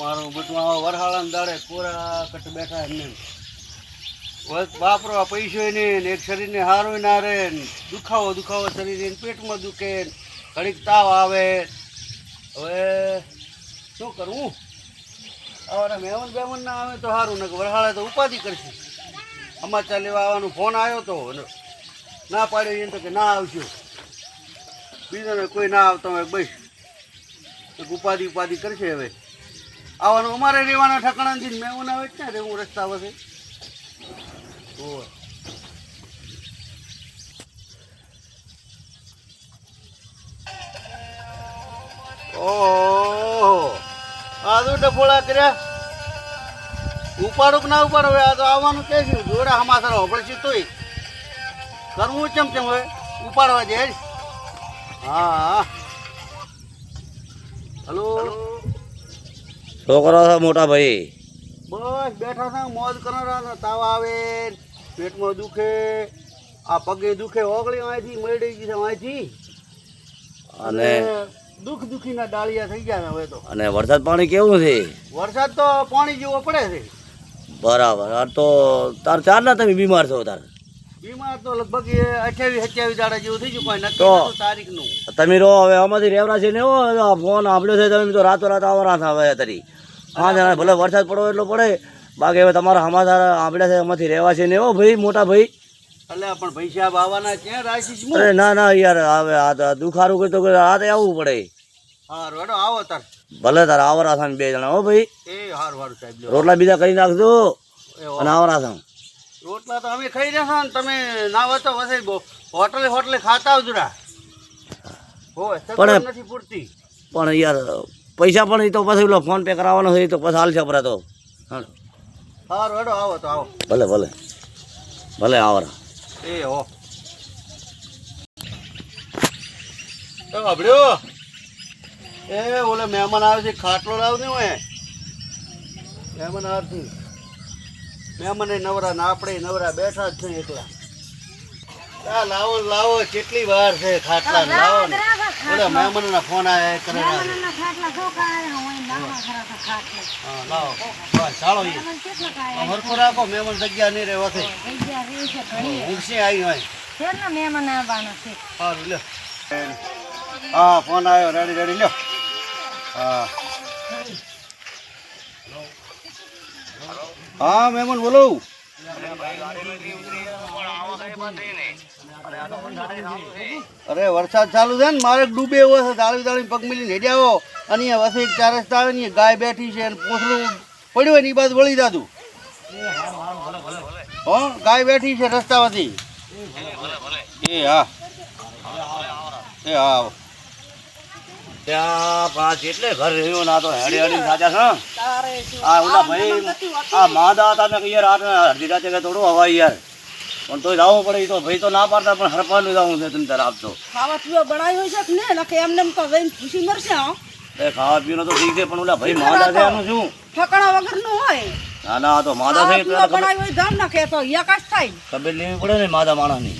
મારું બધું આ વરહાળાના દાડે કોરા કટ બેઠા એમને. વાપરો આ પૈસો નહીં એક શરીરને હારું ના રહે દુખાવો દુખાવો શરીર પેટમાં દુખે ઘડીક તાવ આવે. હવે શું કરવું? આવવાના મહેમાન બેમન ના આવે તો સારું ને વરહાળે તો ઉપાધિ કરશે. સમાચાર લેવા આવવાનો ફોન આવ્યો તો ના પાડ્યો એમ તો કે ના આવશો બીજાને કોઈ ના આવતા હોય, બસ. ઉપાધિ ઉપાધિ કરશે હવે. આવવાનું અમારે રહેવાના ઠકાણાથી મેં આવે જ ને રહેવું રસ્તા હોવે. ઓહો. આ તો ડફોળા કર્યા. ઉપાડો કે ના ઉપાડો? આ તો આવવાનું કે છે? જોડે હમાસર હોપડશે તોય. કરવું ચમ ચમ હવે? ઉપાડવા દે હા હલો. શું છે મોટા ભાઈ. બસ બેઠા છે મોજ કરનારા તાવ આવે પેટમાં દુખે આ પગે દુખે ઓગળી અહીંથી મળી ગઈ છે અહીંથી. અને દુઃખ દુખીના ડાળિયા થઈ ગયા હવે તો. અને વરસાદ પાણી કેવું છે? વરસાદ તો પાણી જેવો પડે છે. બરાબર આ તો તાર ચાર ના તમે બીમાર છો તાર. બીમાર તો લગભગ અઠ્યાવીસ સત્યાવીસ દાડા જેવું થઈ ગયું કોઈ નક્કી તો- નતું તારીખનું. તમે રહો હવે આમાંથી રેવરા છે ને હો ફોન આપ્યો છે તમે તો રાતો રાત આવવાના થવા તરી હા જણા ભલે વરસાદ પડો એટલો પડે. બાકી હવે તમારા સમાચાર આંબળ્યા છે એમાંથી રહેવા છે ને હો ભાઈ મોટા ભાઈ. એટલે પણ પૈસા આવવાના ક્યાં રાશિસ અરે ના ના યાર હવે આ તો દુખારું કરતો કે રાતે આવવું પડે. હા રોડો આવો તાર. ભલે તાર આવરા થાય બે જણા હો ભાઈ. એ હારું હારું સાહેબ રોટલા બીજા કરી નાખજો અને આવરા થાય. રોટલા તો અમે ખાઈ રહ્યા ને તમે ના હોય તો વસે હોટલે હોટલે ખાતા આવજો રા. પણ- નથી પૂરતી. પણ યાર પૈસા પણ એ તો પછી પેલો ફોન પે કરાવવાનો છે તો પછી હાલ છે તો. હા હારું હેડો આવો તો આવો. ભલે ભલે. ભલે આવરા એ હો. તો હબળ્યો એ ઓલે મહેમાન આવે છે ખાટલો લાવને હોય. મહેમાન આવતી. મહેમાન નવરા ને આપણે નવરા બેઠા જ છે એકલા. આ લાવો લાવો કેટલી વાર છે ખાટલા લાવો ને. ઓલા મહેમાન ફોન આવ્યા કરે. હા લાવો. બસ ચાલો ઈ. આ હરખું રાખો મહેમાન જગ્યા નહીં રહે વસે ઊંઘશે આવી હોય. સારું લ્યો. હા ફોન આવ્યો રેડી રેડી લ્યો. હા. હા મહેમાન બોલો. અરે, વરસાદ ચાલુ છે ને, મારે ડૂબે એવો છે, દાળી દાળી પગ મિલી હેડ્યા આવો અને વસે એક ચાર રસ્તા આવે ને ગાય બેઠી છે પોસલું પડ્યું હોય ને એ બાજુ વળી દાદું હો, ગાય બેઠી છે રસ્તામાંથી. એ, હા. એ, હા. ત્યાં પાંચ એટલે ઘર રહ્યું ના તો હેડી હેડી સાચા છે આ ઓલા ભાઈ, આ માદા હતા ને યાર રાત અડધી રાતે થોડું હવાય યાર. પણ તોય જવું પડે તો ભાઈ તો ના પાડતા પણ હરપાનું જવું છે તમે તાર આપજો ખાવા પીવા બનાવ્યું છે કે ને નકે એમને એમ તો જઈને ખુશી મરશે હા. એ ખાવા પીવાનું તો ઠીક છે પણ ઓલા ભાઈ માદા છે એનું શું ઠકણા વગરનું હોય. ના ના તો માદા છે એટલે બનાવ્યું હોય ધામ નાખે તો યકાશ થાય. ખબર લેવી પડે ને માદા માણસની.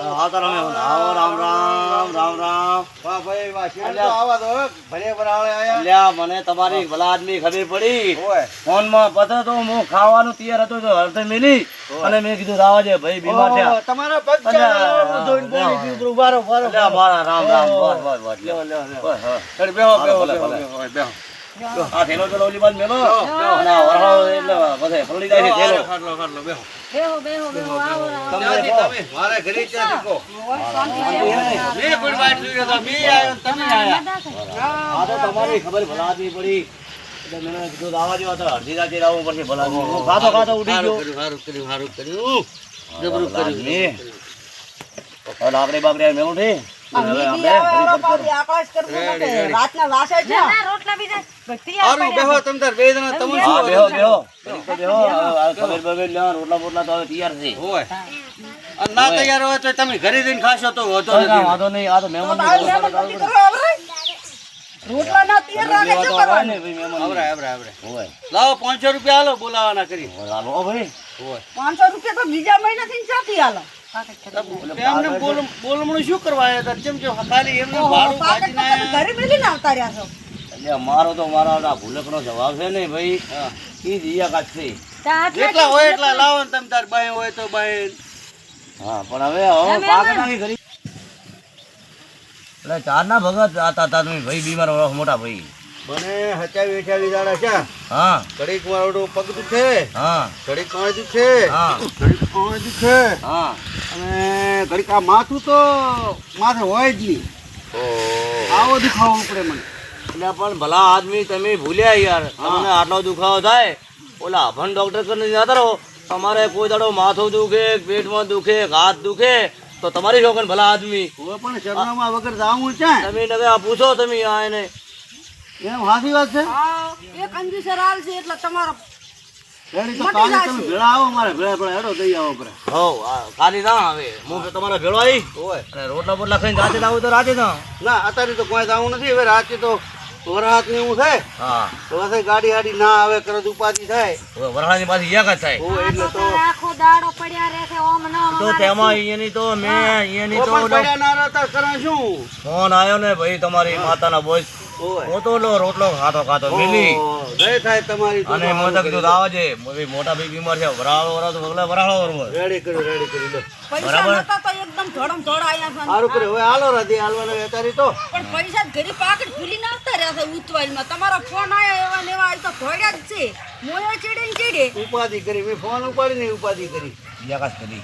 હા તારા આવો રામ રામ રામ રામ. વાહ ભાઈ વાહ શેઠ આવા તો ભલે ભરાવળે આયા. અલ્યા મને તમારી ભલા આદમી ખબર પડી. ફોનમાં પતો તો હું ખાવાનું તૈયાર હતો તો હરતે મિલી. અને મેં કીધું રાવા ભાઈ બીમાર તમારા પગ અલ્યા, ચાલે, બોલી દીધું, ઊભા રહો, અલ્યા મારા રામ રામ બસ બસ બસ લ્યો. લ્યો, લ્યો. બસ, હા. અરે બેહો, બેહો, ભલે, બેહો, ભલે. બેહો, બેહો. આ થેલો પેલો ઓલી બાજુ મેલો. અને આ વરસાદ એટલે બધે પલળી જાય છે થેલો. ખાટલો, ખાટલો, બેહો. બેહો બેહો બેહો આવો આવો. ત્યાંથી તમે, મારે ઘરે ચા દીકો. મેં કોઈ વાટ જોઈ નતા, મેં આયો ને તમે આયા. આ તો તમારી ખબર ભલા આદમી પડી. એટલે મેં કીધું રાવા જેવા તો અડધી રાતે રાવવું પડશે ભલા ખાતો ખાતો ઉઠી ગયો. હારું કર્યું, હારું કર્યું. જબરું કર્યું. આદમી. હવે લાકડી બાકડી મેલું છે લેવા ના તૈયાર હોય. તો તમે ઘરે જઈને ખાશો તો વાંધો નથી. વાંધો નહીં આ તો મહેમાન? રોટલા ના રાખે કરવાનું? લાવો રૂપિયા હાલો બોલાવાના કરી. હાલો ભાઈ. રૂપિયા તો બીજા મહિનાથી ચાથી હાલો? બોલમણું શું કરવા આવ્યા હતા? કેમ કે ખાલી એમને ભાડું કાઢીને તો તમે ઘરે મેલીને આવતા રહ્યા છો. એટલે મારો તો મારા ભૂલકનો જવાબ છે ને ભાઈ. ઈ દિયા કાચ છે. એટલા હોય એટલા લાવો ને તમે તાર બાઈ હોય તો બાઈ. હા પણ હવે હવે પાકે નાખી ખરી એટલે ચારના ભગત આતા હતા તમે ભાઈ બીમાર વળો મોટા ભાઈ. મને હચાવી વેચાવી દાડા છે. હા. ઘડીક મારો પગ દુખે હા. ઘડીક કોણ દુખે હા. ઘડીક કોણ દુખે હા. અને ઘડીક આ માથું તો માથે હોય જ નહીં. આવો દુખાવો ઉપડે મને. એટલે પણ ભલા આદમી તમે ભૂલ્યા યાર. તમને આટલો દુખાવો થાય ઓલા અભણ ડૉક્ટર કરીને જતા રહો તમારે કોઈ દાડો માથું દુખે પેટમાં દુખે હાથ દુખે તો તમારી શોખન ભલા આદમી. હવે પણ શરણામાં વગર જાવું છે તમે તમે આ પૂછો તમે આ એને. એમ હાથી વાત છે? હા એક અંજુસર હાલ છે એટલે તમારો રોટલા બોટલા ખાઈને રાતે આવું તો રાતે ના ના અત્યારે તો કોઈ જાવું નથી. હવે રાતે તો વરહાત ને એવું થાય. હા. તો ગાડી હાડી ના આવે કરજ ઉપાધિ થાય. વરસાદની પાછી યાદ થાય. હોય એટલે તો આખો દાડો પડ્યા રહે છે ઓમ ન તો તેમાં અહીંયાની તો મેં અહીંયાની તો પડ્યા ના રહેતા કરે શું? ફોન આવ્યો ને ભાઈ તમારી માતાના બોસ હું તો ઓલો રોટલો ખાતો ખાતો મિલી ઓહો, થાય તમારી અને મેં તો કીધું આવા મોટા ભાઈ બીમાર છે વરાળો વરાળો તો વરાળો વરવો રેડી કર્યું રેડી કરી લો. બરાબર. તો એકદમ ધોડમ ધોડ આયા છે સારું કર્યું. હવે હાલો રાધી હાલવાનો વેતારી તો. પણ પૈસા જ પાકડ પાકીટ નાખતા રહ્યા છે તમારો ફોન આયો એવા તો ધોડ્યા જ છે. મોયો ચીડીને ચીડે. ઉપાધિ કરી. મેં ફોન ઉપાડીને ઉપાધિ કરી. યાકાશ કરી.